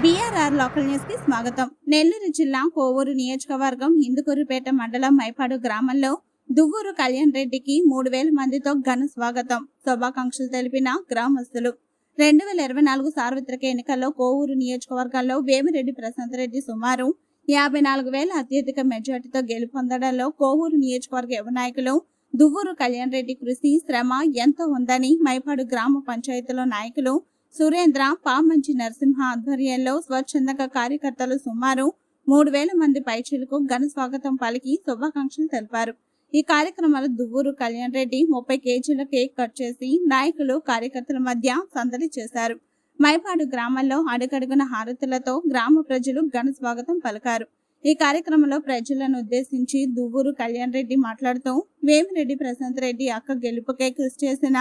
BRR local న్యూస్కి స్వాగతం. నెల్లూరు జిల్లా కోవూరు నియోజకవర్గం ఇందుకూరుపేట మండలం మైపాడు గ్రామంలో దువ్వూరు కళ్యాణ్ రెడ్డికి మూడు వేల మందితో ఘన స్వాగతం. శుభాకాంక్షలు తెలిపిన గ్రామస్తులు. రెండు వేల ఇరవై నాలుగు సార్వత్రిక ఎన్నికల్లో కోవూరు నియోజకవర్గంలో వేమిరెడ్డి ప్రశాంత్ రెడ్డి సుమారు యాభై నాలుగు వేల అత్యధిక మెజార్టీతో గెలుపొందడంలో కోవూరు నియోజకవర్గ యువ నాయకులు దువ్వూరు కళ్యాణ్ రెడ్డి కృషి శ్రమ ఎంతో ఉందని మైపాడు గ్రామ పంచాయతీలో నాయకులు సురేంద్ర పామంచి నరసింహ ఆధ్వర్యంలో స్వచ్ఛందంగా కార్యకర్తలు సుమారు మూడు వేల మంది పైచీలకు ఘన స్వాగతం పలికి శుభాకాంక్షలు తెలిపారు. ఈ కార్యక్రమంలో దువ్వూరు కళ్యాణ్ రెడ్డి ముప్పై కేజీల కేక్ కట్ చేసి నాయకులు కార్యకర్తల మధ్య సందడి చేశారు. మైపాడు గ్రామంలో అడుగడుగున హారతులతో గ్రామ ప్రజలు ఘన స్వాగతం పలికారు. ఈ కార్యక్రమంలో ప్రజలను ఉద్దేశించి దువ్వూరు కళ్యాణ్ రెడ్డి మాట్లాడుతూ వేమిరెడ్డి ప్రశాంత్ రెడ్డి అక్క గెలుపుకై కృషి చేసిన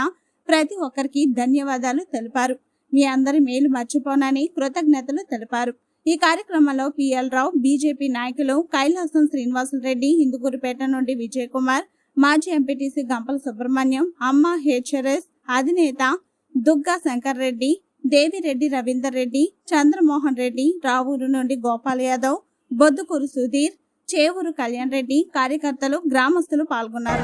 ప్రతి ఒక్కరికి ధన్యవాదాలు తెలిపారు. మీ అందరి మేలు మర్చిపోనని కృతజ్ఞతలు తెలిపారు. ఈ కార్యక్రమంలో పిఎల్ రావు బీజేపీ నాయకులు కైలాసం శ్రీనివాసులు రెడ్డి హిందుకూరుపేట నుండి విజయ్ కుమార్ మాజీ ఎంపీటీసీ గంపల సుబ్రహ్మణ్యం అమ్మ హెచ్ఆర్ఎస్ అధినేత దుగ్గా శంకర్ రెడ్డి దేవిరెడ్డి రవీందర్ రెడ్డి చంద్రమోహన్ రెడ్డి రావూరు నుండి గోపాల్ యాదవ్ బొద్దుకూరు సుధీర్ చేవూరు కళ్యాణ్ రెడ్డి కార్యకర్తలు గ్రామస్తులు పాల్గొన్నారు.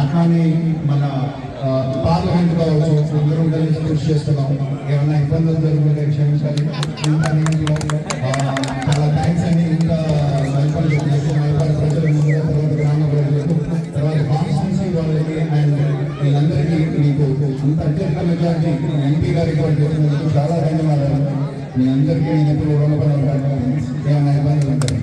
అట్లానే మన పార్లమెంట్ కావచ్చు? అందరూ కలిసి కృషి చేస్తున్నాం ఏమైనా ఇబ్బందులు జరుగుతుంటే క్షమించాలి. చాలా థ్యాంక్స్ అని ఇంకా ప్రజల ముందుగా తర్వాత గ్రామ ప్రజలకు తర్వాత కాన్స్టిట్యూన్సీ వాళ్ళకి అండ్ వీళ్ళందరికీ మీకు అంత మెజార్టీ ఎంపీ చాలా ధన్యవాదాలు. మీ అందరికీ నేను ఎప్పుడు ఏమైనా ఇబ్బందులు ఉంటాయి